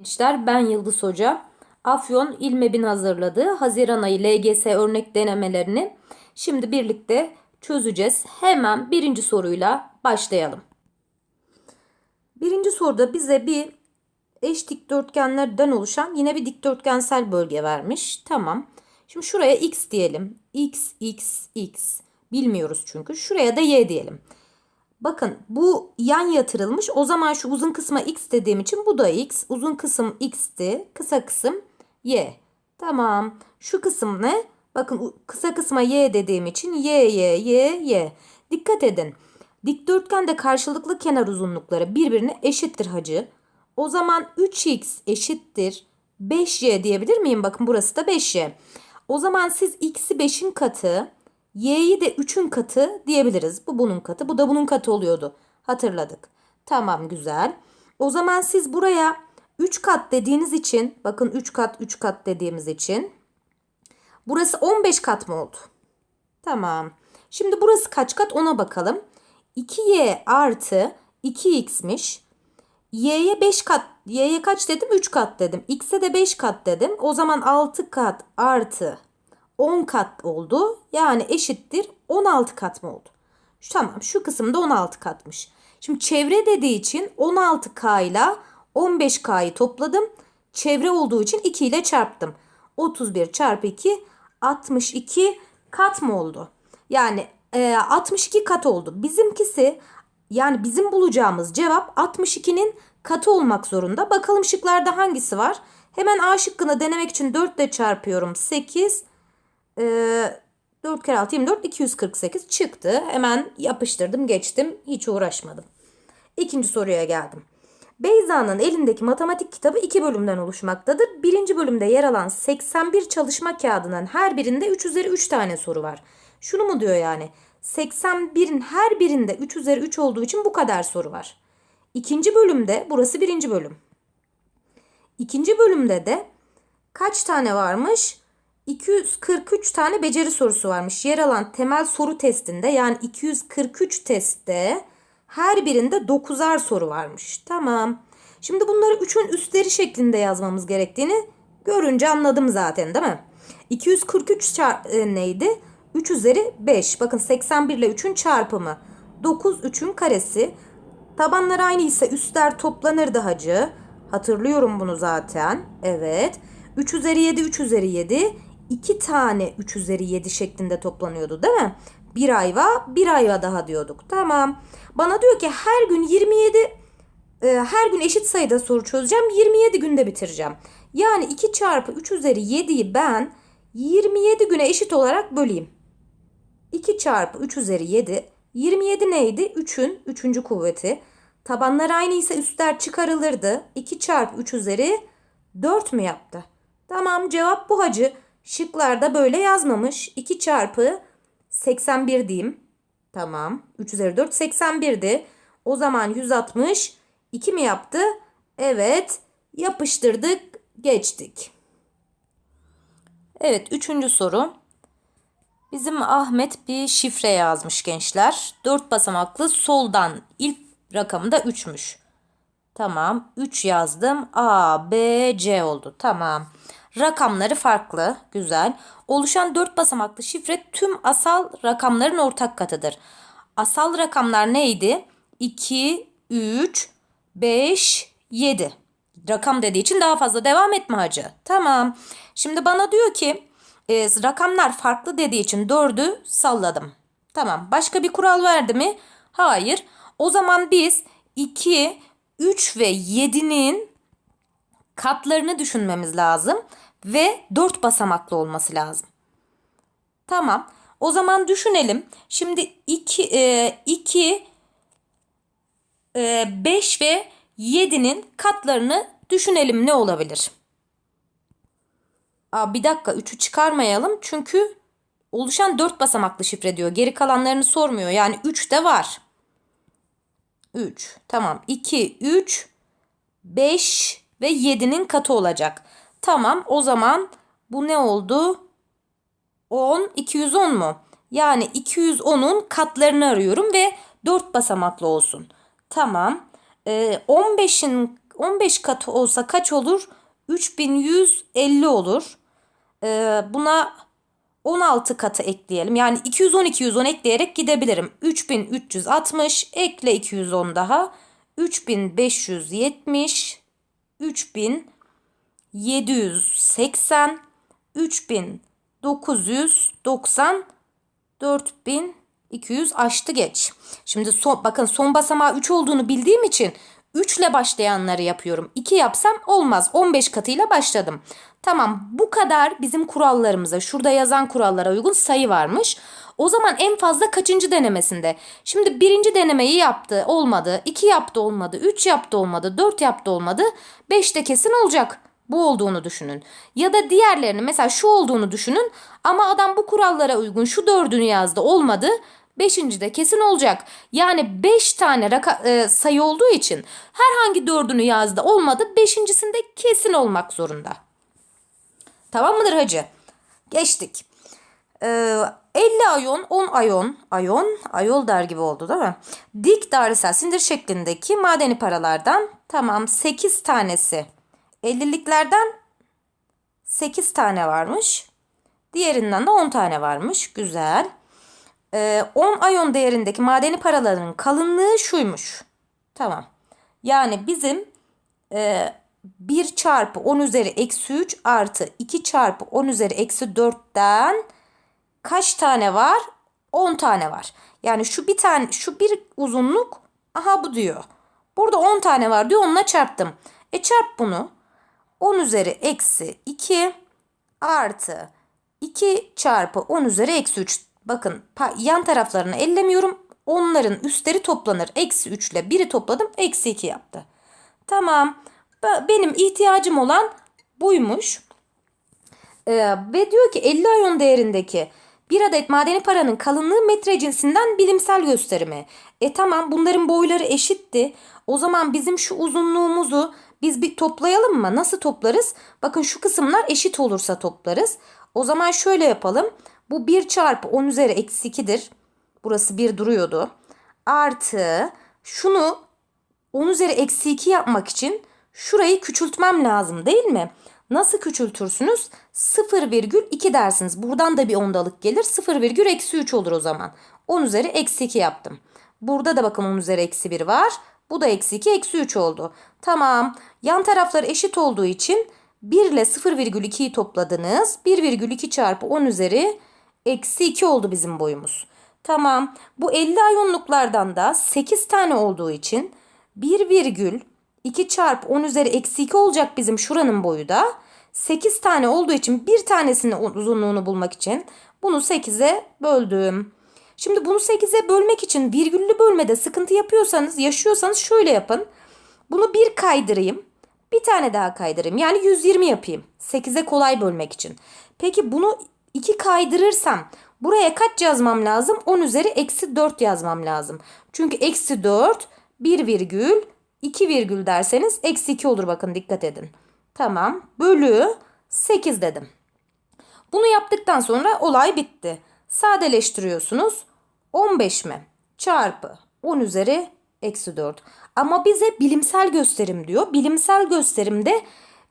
Gençler ben Yıldız Hoca. Afyon İlmeb'in hazırladığı Haziran ayı LGS örnek denemelerini şimdi birlikte çözeceğiz. Hemen birinci soruyla başlayalım. Birinci soruda bize bir eş dikdörtgenlerden oluşan yine bir dikdörtgensel bölge vermiş. Tamam. Şimdi şuraya x diyelim. x, x, x. Bilmiyoruz çünkü. Şuraya da y diyelim. Bakın bu yan yatırılmış. O zaman şu uzun kısma x dediğim için bu da x. Uzun kısım x'ti. Kısa kısım y. Tamam. Şu kısım ne? Bakın kısa kısma y dediğim için y, y, y, y. Dikkat edin. Dikdörtgende karşılıklı kenar uzunlukları birbirine eşittir hacı. O zaman 3x eşittir 5y diyebilir miyim? Bakın burası da 5y. O zaman siz x'i 5'in katı, y'yi de 3'ün katı diyebiliriz. Bu bunun katı, bu da bunun katı oluyordu. Hatırladık. Tamam güzel. O zaman siz buraya 3 kat dediğiniz için, bakın 3 kat 3 kat dediğimiz için burası 15 kat mı oldu? Tamam. Şimdi burası kaç kat ona bakalım. 2y artı 2x'miş. Y'ye 5 kat, y'ye kaç dedim? 3 kat dedim. X'e de 5 kat dedim. O zaman 6 kat artı 10 kat oldu. Yani eşittir 16 kat mı oldu? Şu, tamam şu kısımda 16 katmış. Şimdi çevre dediği için 16K ile 15K'yı topladım. Çevre olduğu için 2 ile çarptım. 31 çarpı 2 62 kat mı oldu? Yani e, 62 kat oldu. Bizimkisi yani bizim bulacağımız cevap 62'nin katı olmak zorunda. Bakalım şıklarda hangisi var? Hemen A şıkkını denemek için 4 ile çarpıyorum. 8 ee, 4 kere 6 24 248 çıktı. Hemen yapıştırdım geçtim. Hiç uğraşmadım. İkinci soruya geldim. Beyza'nın elindeki matematik kitabı iki bölümden oluşmaktadır. Birinci bölümde yer alan 81 çalışma kağıdının her birinde 3 üzeri 3 tane soru var. Şunu mu diyor yani? 81'in her birinde 3 üzeri 3 olduğu için bu kadar soru var. İkinci bölümde burası birinci bölüm. İkinci bölümde de kaç tane varmış? 243 tane beceri sorusu varmış. Yer alan temel soru testinde yani 243 testte her birinde 9'ar soru varmış. Tamam. Şimdi bunları 3'ün üstleri şeklinde yazmamız gerektiğini görünce anladım zaten değil mi? 243 çar- e, neydi? 3 üzeri 5. Bakın 81 ile 3'ün çarpımı. 9 3'ün karesi. Tabanlar aynı ise üstler toplanırdı hacı. Hatırlıyorum bunu zaten. Evet. 3 üzeri 7 3 üzeri 7. 2 tane 3 üzeri 7 şeklinde toplanıyordu değil mi? Bir ayva bir ayva daha diyorduk. Tamam. Bana diyor ki her gün 27 e, her gün eşit sayıda soru çözeceğim. 27 günde bitireceğim. Yani 2 çarpı 3 üzeri 7'yi ben 27 güne eşit olarak böleyim. 2 çarpı 3 üzeri 7. 27 neydi? 3'ün 3. kuvveti. Tabanlar aynı ise üstler çıkarılırdı. 2 çarpı 3 üzeri 4 mü yaptı? Tamam cevap bu hacı. Şıklarda böyle yazmamış. 2 çarpı 81 diyeyim. Tamam. 3 üzeri 4 81'di. O zaman 160 2 mi yaptı? Evet. Yapıştırdık. Geçtik. Evet. Üçüncü soru. Bizim Ahmet bir şifre yazmış gençler. 4 basamaklı soldan ilk rakamı da 3'müş. Tamam. 3 yazdım. A, B, C oldu. Tamam. Rakamları farklı. Güzel. Oluşan 4 basamaklı şifre tüm asal rakamların ortak katıdır. Asal rakamlar neydi? 2, 3, 5, 7. Rakam dediği için daha fazla devam etme hacı. Tamam. Şimdi bana diyor ki e, rakamlar farklı dediği için 4'ü salladım. Tamam. Başka bir kural verdi mi? Hayır. O zaman biz 2, 3 ve 7'nin katlarını düşünmemiz lazım ve 4 basamaklı olması lazım. Tamam. O zaman düşünelim. Şimdi 2 2 5 ve 7'nin katlarını düşünelim ne olabilir? Aa, bir dakika 3'ü çıkarmayalım çünkü oluşan 4 basamaklı şifre diyor. Geri kalanlarını sormuyor. Yani 3 de var. 3. Tamam. 2, 3, 5 ve 7'nin katı olacak. Tamam o zaman bu ne oldu? 10, 210 mu? Yani 210'un katlarını arıyorum ve 4 basamaklı olsun. Tamam. Ee, 15'in 15 katı olsa kaç olur? 3150 olur. Ee, buna 16 katı ekleyelim. Yani 210 210 ekleyerek gidebilirim. 3360 ekle 210 daha. 3570 3780 3990 4200 aştı geç. Şimdi son, bakın son basamağı 3 olduğunu bildiğim için 3 ile başlayanları yapıyorum. 2 yapsam olmaz. 15 katıyla başladım. Tamam bu kadar bizim kurallarımıza şurada yazan kurallara uygun sayı varmış. O zaman en fazla kaçıncı denemesinde? Şimdi birinci denemeyi yaptı olmadı. 2 yaptı olmadı. 3 yaptı olmadı. 4 yaptı olmadı. 5 de kesin olacak. Bu olduğunu düşünün. Ya da diğerlerini mesela şu olduğunu düşünün ama adam bu kurallara uygun şu dördünü yazdı olmadı. Beşinci de kesin olacak. Yani beş tane raka- e, sayı olduğu için herhangi dördünü yazdı olmadı. Beşincisinde kesin olmak zorunda. Tamam mıdır hacı? Geçtik. Ee, 50 ayon, 10 ayon, ayon, ayol der gibi oldu değil mi? Dik dairesel sindir şeklindeki madeni paralardan tamam 8 tanesi 50'liklerden 8 tane varmış. Diğerinden de 10 tane varmış. Güzel. Ee, 10 ayon değerindeki madeni paraların kalınlığı şuymuş. Tamam. Yani bizim e, 1 çarpı 10 üzeri eksi 3 artı 2 çarpı 10 üzeri eksi 4'ten kaç tane var? 10 tane var. Yani şu bir tane şu bir uzunluk aha bu diyor. Burada 10 tane var diyor onunla çarptım. E çarp bunu. 10 üzeri eksi 2 artı 2 çarpı 10 üzeri eksi 3. Bakın yan taraflarını ellemiyorum. Onların üstleri toplanır. Eksi 3 ile 1'i topladım. Eksi 2 yaptı. Tamam. Benim ihtiyacım olan buymuş. Ee, ve diyor ki 50 ayon değerindeki bir adet madeni paranın kalınlığı metre cinsinden bilimsel gösterimi. E tamam bunların boyları eşitti. O zaman bizim şu uzunluğumuzu biz bir toplayalım mı? Nasıl toplarız? Bakın şu kısımlar eşit olursa toplarız. O zaman şöyle yapalım. Bu 1 çarpı 10 üzeri eksi 2'dir. Burası 1 duruyordu. Artı şunu 10 üzeri eksi 2 yapmak için şurayı küçültmem lazım değil mi? Nasıl küçültürsünüz? 0,2 dersiniz. Buradan da bir ondalık gelir. 0, eksi 3 olur o zaman. 10 üzeri eksi 2 yaptım. Burada da bakın 10 üzeri eksi 1 var. Bu da eksi 2 eksi 3 oldu. Tamam. Yan taraflar eşit olduğu için 1 ile 0,2'yi topladınız. 1,2 çarpı 10 üzeri eksi 2 oldu bizim boyumuz. Tamam. Bu 50 ayonluklardan da 8 tane olduğu için 1,2 çarpı 10 üzeri eksi 2 olacak bizim şuranın boyu da. 8 tane olduğu için bir tanesinin uzunluğunu bulmak için bunu 8'e böldüm. Şimdi bunu 8'e bölmek için virgüllü bölmede sıkıntı yapıyorsanız, yaşıyorsanız şöyle yapın. Bunu bir kaydırayım. Bir tane daha kaydırayım. Yani 120 yapayım. 8'e kolay bölmek için. Peki bunu 2 kaydırırsam buraya kaç yazmam lazım? 10 üzeri eksi 4 yazmam lazım. Çünkü eksi 4 1 virgül 2 virgül derseniz eksi 2 olur bakın dikkat edin. Tamam bölü 8 dedim. Bunu yaptıktan sonra olay bitti. Sadeleştiriyorsunuz. 15 mi? Çarpı 10 üzeri eksi 4. Ama bize bilimsel gösterim diyor. Bilimsel gösterimde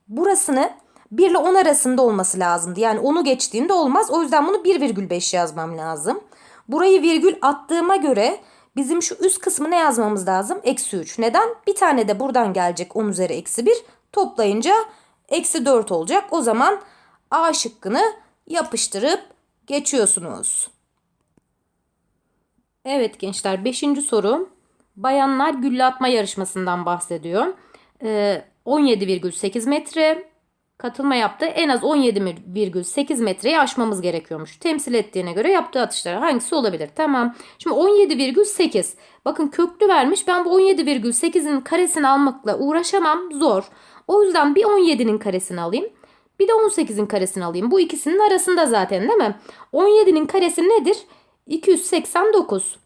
burasını 1 ile 10 arasında olması lazımdı. Yani onu geçtiğinde olmaz. O yüzden bunu 1,5 yazmam lazım. Burayı virgül attığıma göre bizim şu üst kısmı ne yazmamız lazım? Eksi 3. Neden? Bir tane de buradan gelecek 10 üzeri eksi 1. Toplayınca eksi 4 olacak. O zaman A şıkkını yapıştırıp geçiyorsunuz. Evet gençler 5. soru. Bayanlar gülle atma yarışmasından bahsediyor. Ee, 17,8 metre katılma yaptı. En az 17,8 metreyi aşmamız gerekiyormuş. Temsil ettiğine göre yaptığı atışlar hangisi olabilir? Tamam. Şimdi 17,8. Bakın köklü vermiş. Ben bu 17,8'in karesini almakla uğraşamam. Zor. O yüzden bir 17'nin karesini alayım. Bir de 18'in karesini alayım. Bu ikisinin arasında zaten değil mi? 17'nin karesi nedir? 289.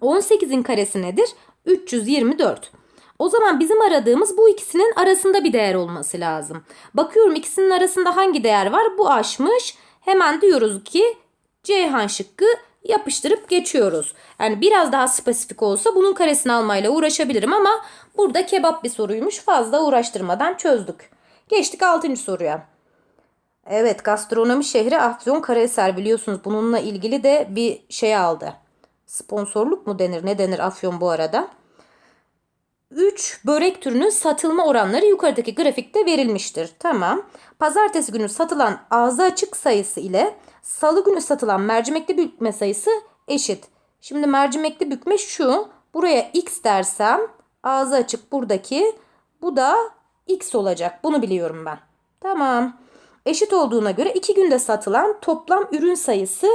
18'in karesi nedir? 324. O zaman bizim aradığımız bu ikisinin arasında bir değer olması lazım. Bakıyorum ikisinin arasında hangi değer var? Bu aşmış. Hemen diyoruz ki Ceyhan şıkkı yapıştırıp geçiyoruz. Yani biraz daha spesifik olsa bunun karesini almayla uğraşabilirim ama burada kebap bir soruymuş. Fazla uğraştırmadan çözdük. Geçtik 6. soruya. Evet gastronomi şehri Afyon Karahisar biliyorsunuz bununla ilgili de bir şey aldı. Sponsorluk mu denir ne denir Afyon bu arada. 3 börek türünün satılma oranları yukarıdaki grafikte verilmiştir. Tamam. Pazartesi günü satılan ağzı açık sayısı ile salı günü satılan mercimekli bükme sayısı eşit. Şimdi mercimekli bükme şu. Buraya x dersem ağzı açık buradaki bu da x olacak. Bunu biliyorum ben. Tamam. Eşit olduğuna göre 2 günde satılan toplam ürün sayısı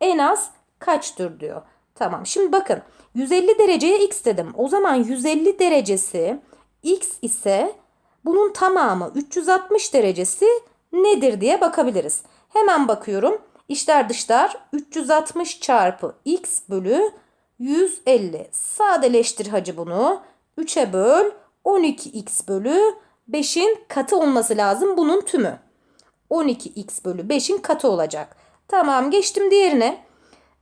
en az kaçtır diyor. Tamam. Şimdi bakın 150 dereceye x dedim. O zaman 150 derecesi x ise bunun tamamı 360 derecesi nedir diye bakabiliriz. Hemen bakıyorum. İşler dışlar 360 çarpı x bölü 150. Sadeleştir hacı bunu. 3'e böl 12x bölü 5'in katı olması lazım bunun tümü. 12x bölü 5'in katı olacak. Tamam geçtim diğerine.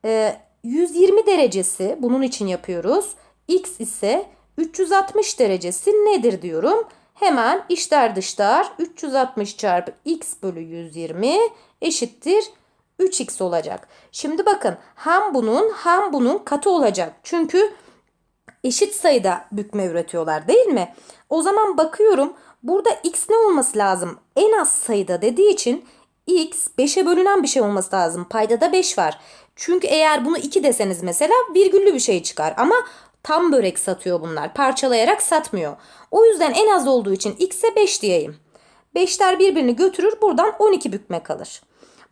Ee, 120 derecesi bunun için yapıyoruz. X ise 360 derecesi nedir diyorum. Hemen içler dışlar 360 çarpı x bölü 120 eşittir 3x olacak. Şimdi bakın hem bunun hem bunun katı olacak. Çünkü eşit sayıda bükme üretiyorlar değil mi? O zaman bakıyorum burada x ne olması lazım? En az sayıda dediği için x 5'e bölünen bir şey olması lazım. Payda da 5 var. Çünkü eğer bunu 2 deseniz mesela virgüllü bir şey çıkar. Ama tam börek satıyor bunlar. Parçalayarak satmıyor. O yüzden en az olduğu için x'e 5 diyeyim. 5'ler birbirini götürür. Buradan 12 bükme kalır.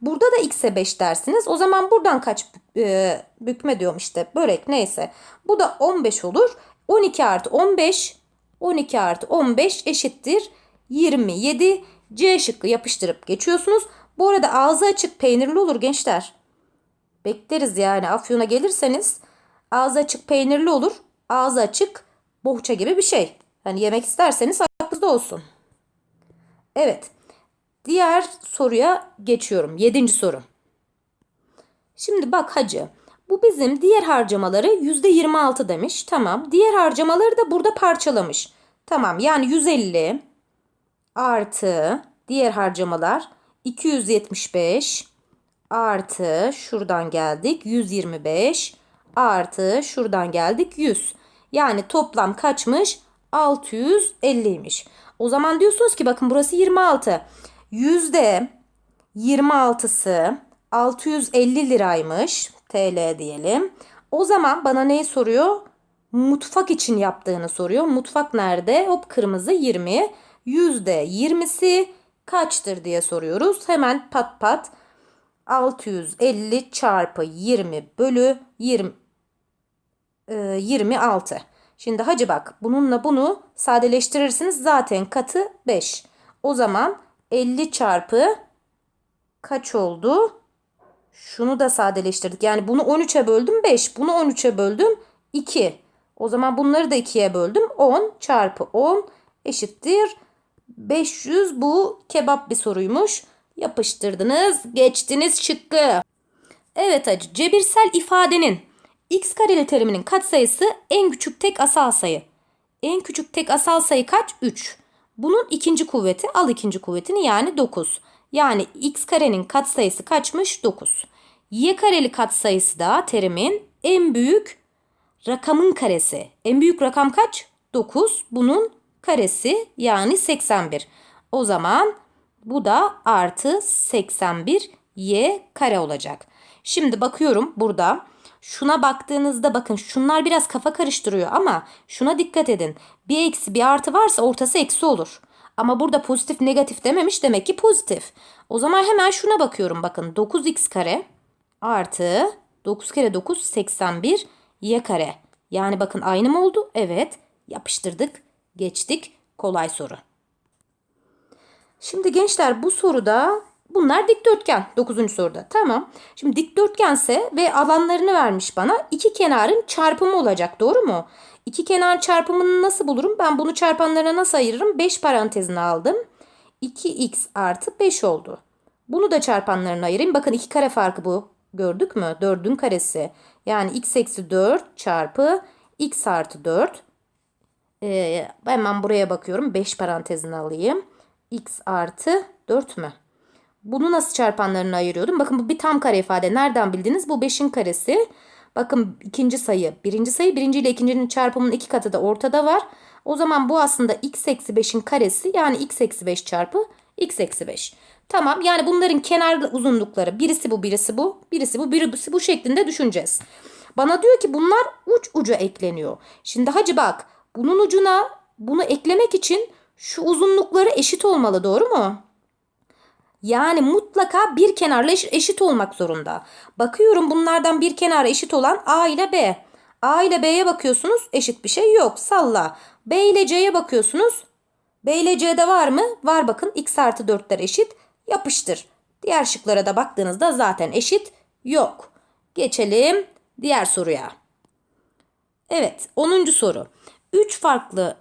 Burada da x'e 5 dersiniz. O zaman buradan kaç e, bükme diyorum işte börek neyse. Bu da 15 olur. 12 artı 15 12 artı 15 eşittir 27. C şıkkı yapıştırıp geçiyorsunuz. Bu arada ağzı açık peynirli olur gençler. Bekleriz yani Afyon'a gelirseniz ağzı açık peynirli olur. Ağzı açık bohça gibi bir şey. Hani yemek isterseniz aklınızda olsun. Evet. Diğer soruya geçiyorum. Yedinci soru. Şimdi bak hacı. Bu bizim diğer harcamaları %26 demiş. Tamam. Diğer harcamaları da burada parçalamış. Tamam. Yani 150 artı diğer harcamalar 275 artı şuradan geldik 125 artı şuradan geldik 100. Yani toplam kaçmış? 650'ymiş. O zaman diyorsunuz ki bakın burası 26. Yüzde 26'sı 650 liraymış. TL diyelim. O zaman bana neyi soruyor? Mutfak için yaptığını soruyor. Mutfak nerede? Hop kırmızı 20. Yüzde 20'si kaçtır diye soruyoruz. Hemen pat pat 650 çarpı 20 bölü 20 e, 26. Şimdi hacı bak bununla bunu sadeleştirirsiniz zaten katı 5. O zaman 50 çarpı kaç oldu? Şunu da sadeleştirdik. Yani bunu 13'e böldüm 5. Bunu 13'e böldüm 2. O zaman bunları da 2'ye böldüm. 10 çarpı 10 eşittir 500. Bu kebap bir soruymuş. Yapıştırdınız. Geçtiniz şıkkı. Evet hacı. Cebirsel ifadenin x kareli teriminin katsayısı en küçük tek asal sayı. En küçük tek asal sayı kaç? 3. Bunun ikinci kuvveti al ikinci kuvvetini yani 9. Yani x karenin katsayısı kaçmış? 9. Y kareli katsayısı da terimin en büyük rakamın karesi. En büyük rakam kaç? 9. Bunun karesi yani 81. O zaman bu da artı 81 y kare olacak. Şimdi bakıyorum burada. Şuna baktığınızda bakın şunlar biraz kafa karıştırıyor ama şuna dikkat edin. Bir eksi bir artı varsa ortası eksi olur. Ama burada pozitif negatif dememiş demek ki pozitif. O zaman hemen şuna bakıyorum bakın 9x kare artı 9 kere 9 81 y kare. Yani bakın aynı mı oldu? Evet yapıştırdık geçtik kolay soru. Şimdi gençler bu soruda bunlar dikdörtgen 9. soruda. Tamam. Şimdi dikdörtgense ve alanlarını vermiş bana iki kenarın çarpımı olacak. Doğru mu? İki kenar çarpımını nasıl bulurum? Ben bunu çarpanlarına nasıl ayırırım? 5 parantezine aldım. 2x artı 5 oldu. Bunu da çarpanlarına ayırayım. Bakın iki kare farkı bu. gördük mü? 4'ün karesi. Yani x eksi 4 çarpı x artı 4. Ee, hemen buraya bakıyorum. 5 parantezini alayım. x artı 4 mü? Bunu nasıl çarpanlarına ayırıyordum? Bakın bu bir tam kare ifade. Nereden bildiniz? Bu 5'in karesi. Bakın ikinci sayı. Birinci sayı birinci ile ikincinin çarpımının iki katı da ortada var. O zaman bu aslında x eksi 5'in karesi. Yani x eksi 5 çarpı x eksi 5. Tamam yani bunların kenar uzunlukları birisi bu birisi bu birisi bu birisi bu şeklinde düşüneceğiz. Bana diyor ki bunlar uç uca ekleniyor. Şimdi hacı bak bunun ucuna bunu eklemek için şu uzunlukları eşit olmalı doğru mu? Yani mutlaka bir kenarla eş- eşit olmak zorunda. Bakıyorum bunlardan bir kenara eşit olan A ile B. A ile B'ye bakıyorsunuz eşit bir şey yok salla. B ile C'ye bakıyorsunuz. B ile C'de var mı? Var bakın x artı 4'ler eşit. Yapıştır. Diğer şıklara da baktığınızda zaten eşit yok. Geçelim diğer soruya. Evet 10. soru. 3 farklı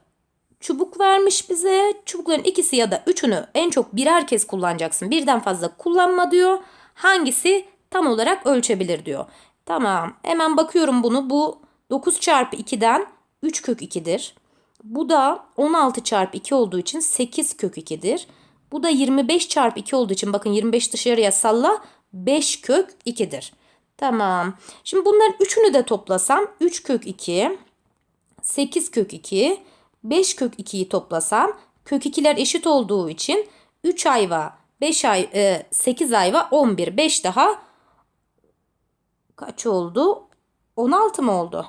çubuk vermiş bize. Çubukların ikisi ya da üçünü en çok birer kez kullanacaksın. Birden fazla kullanma diyor. Hangisi tam olarak ölçebilir diyor. Tamam hemen bakıyorum bunu. Bu 9 çarpı 2'den 3 kök 2'dir. Bu da 16 çarpı 2 olduğu için 8 kök 2'dir. Bu da 25 çarpı 2 olduğu için bakın 25 dışarıya salla 5 kök 2'dir. Tamam. Şimdi bunların üçünü de toplasam 3 kök 2, 8 kök 2, 5 kök 2'yi toplasam kök 2'ler eşit olduğu için 3 ayva, 5 ay, e, 8 ayva 11, 5 daha kaç oldu? 16 mı oldu?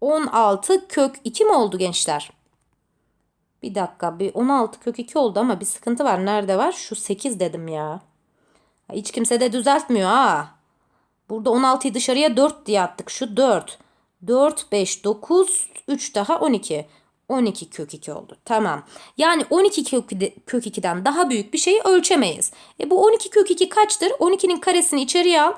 16 kök 2 mi oldu gençler? Bir dakika bir 16 kök 2 oldu ama bir sıkıntı var. Nerede var? Şu 8 dedim ya. Hiç kimse de düzeltmiyor ha. Burada 16'yı dışarıya 4 diye attık. Şu 4. 4, 5, 9, 3 daha 12. 12 kök 2 oldu. Tamam. Yani 12 kök, kök 2'den daha büyük bir şeyi ölçemeyiz. E bu 12 kök 2 kaçtır? 12'nin karesini içeriye al.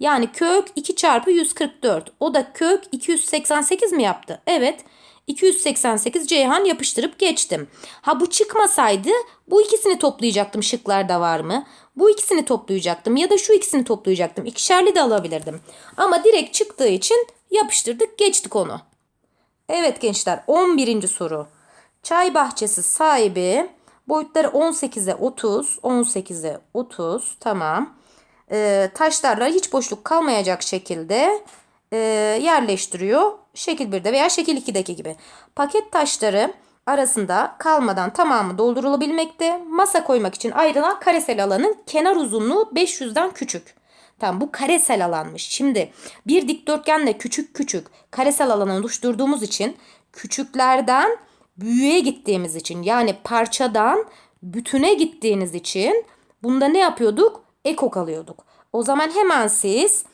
Yani kök 2 çarpı 144. O da kök 288 mi yaptı? Evet. 288 Ceyhan yapıştırıp geçtim. Ha bu çıkmasaydı bu ikisini toplayacaktım şıklarda var mı? Bu ikisini toplayacaktım ya da şu ikisini toplayacaktım. İkişerli de alabilirdim. Ama direkt çıktığı için yapıştırdık geçtik onu. Evet gençler 11. soru. Çay bahçesi sahibi boyutları 18'e 30, 18'e 30 tamam. Ee, taşlarla hiç boşluk kalmayacak şekilde e, yerleştiriyor. Şekil 1'de veya şekil 2'deki gibi. Paket taşları arasında kalmadan tamamı doldurulabilmekte. Masa koymak için ayrılan karesel alanın kenar uzunluğu 500'den küçük. Tamam bu karesel alanmış. Şimdi bir dikdörtgenle küçük küçük karesel alanı oluşturduğumuz için küçüklerden büyüğe gittiğimiz için yani parçadan bütüne gittiğiniz için bunda ne yapıyorduk? Ekok alıyorduk. O zaman hemen siz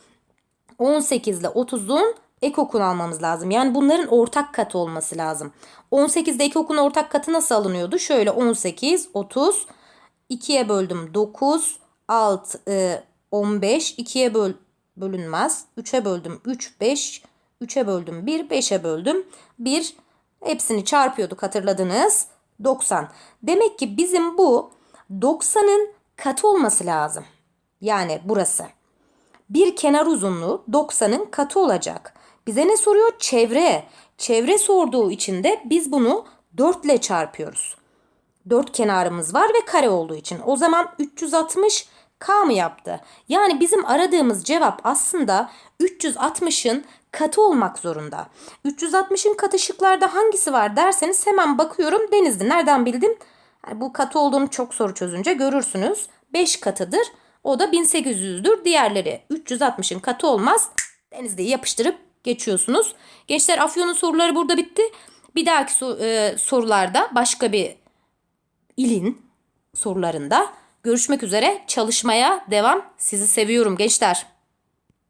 18 ile 30'un ekokun almamız lazım. Yani bunların ortak katı olması lazım. 18'de ekokun ortak katı nasıl alınıyordu? Şöyle 18, 30, 2'ye böldüm 9, 6, e, 15, 2'ye böl bölünmez. 3'e böldüm 3, 5, 3'e böldüm 1, 5'e böldüm 1. Hepsini çarpıyorduk hatırladınız. 90. Demek ki bizim bu 90'ın katı olması lazım. Yani burası. Bir kenar uzunluğu 90'ın katı olacak. Bize ne soruyor? Çevre. Çevre sorduğu için de biz bunu 4 ile çarpıyoruz. 4 kenarımız var ve kare olduğu için. O zaman 360 K mı yaptı? Yani bizim aradığımız cevap aslında 360'ın katı olmak zorunda. 360'ın katı şıklarda hangisi var derseniz hemen bakıyorum Denizli. Nereden bildim? Yani bu katı olduğunu çok soru çözünce görürsünüz. 5 katıdır. O da 1800'dür. Diğerleri 360'ın katı olmaz. Denizli'yi yapıştırıp geçiyorsunuz. Gençler Afyon'un soruları burada bitti. Bir dahaki e, sorularda başka bir ilin sorularında görüşmek üzere. Çalışmaya devam. Sizi seviyorum gençler.